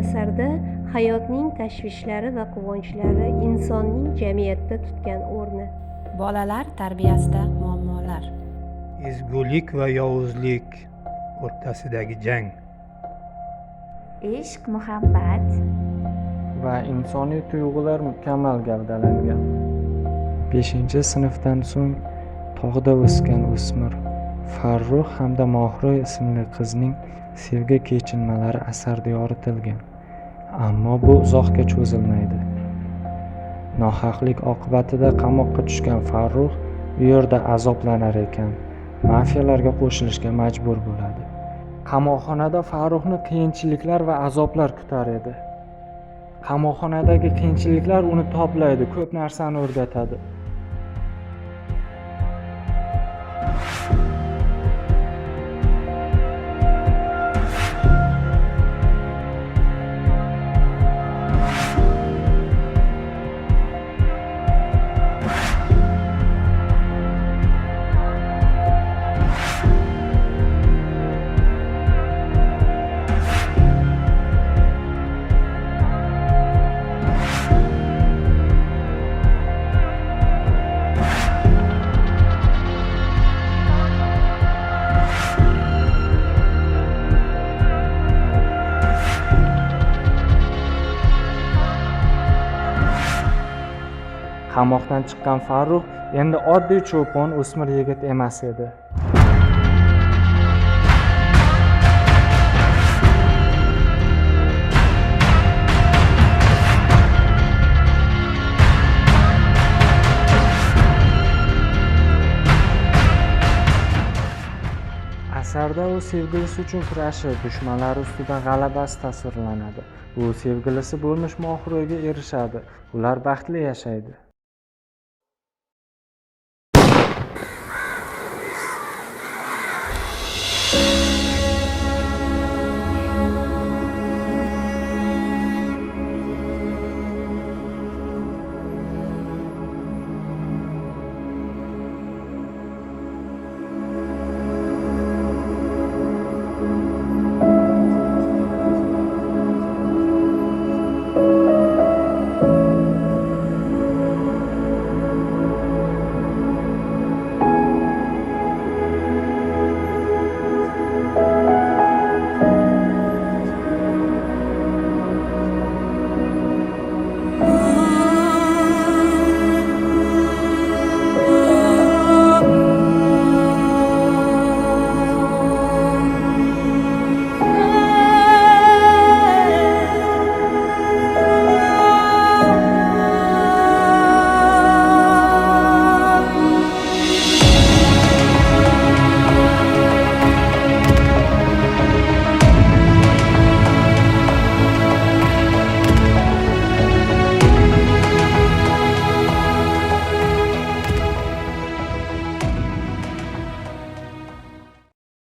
asarda hayotning tashvishlari va quvonchlari insonning jamiyatda tutgan o'rni. Bolalar tarbiyasida muammolar. ezgulik va yovuzlik o'rtasidagi jang. Ishq muhabbat. Va insoniy tuyg'ular mukammal gavdalangan. Beshinchi sinfdan so'ng tog'da o'sgan o'smir farruh hamda mohira ismli qizning sevgi kechinmalari asarda yoritilgan ammo bu uzoqqa cho'zilmaydi. Nohaqlik oqibatida qamoqqa tushgan farruh u yerda azoblanar ekan. Mafiyalarga qo'shilishga majbur bo'ladi. Qamoqxonada farruhni qiyinchiliklar va azoblar kutar edi. Qamoqxonadagi qiyinchiliklar uni toblaydi ko'p narsani o'rgatadi. Qamoqdan chiqqan farruh endi oddiy cho'pon o'smir yigit emas edi. Asarda u sevgilisi uchun kurashi dushmanlari ustidan g'alabasi tasvirlanadi. U sevgilisi bo'lmish mohiroga erishadi. Ular baxtli yashaydi.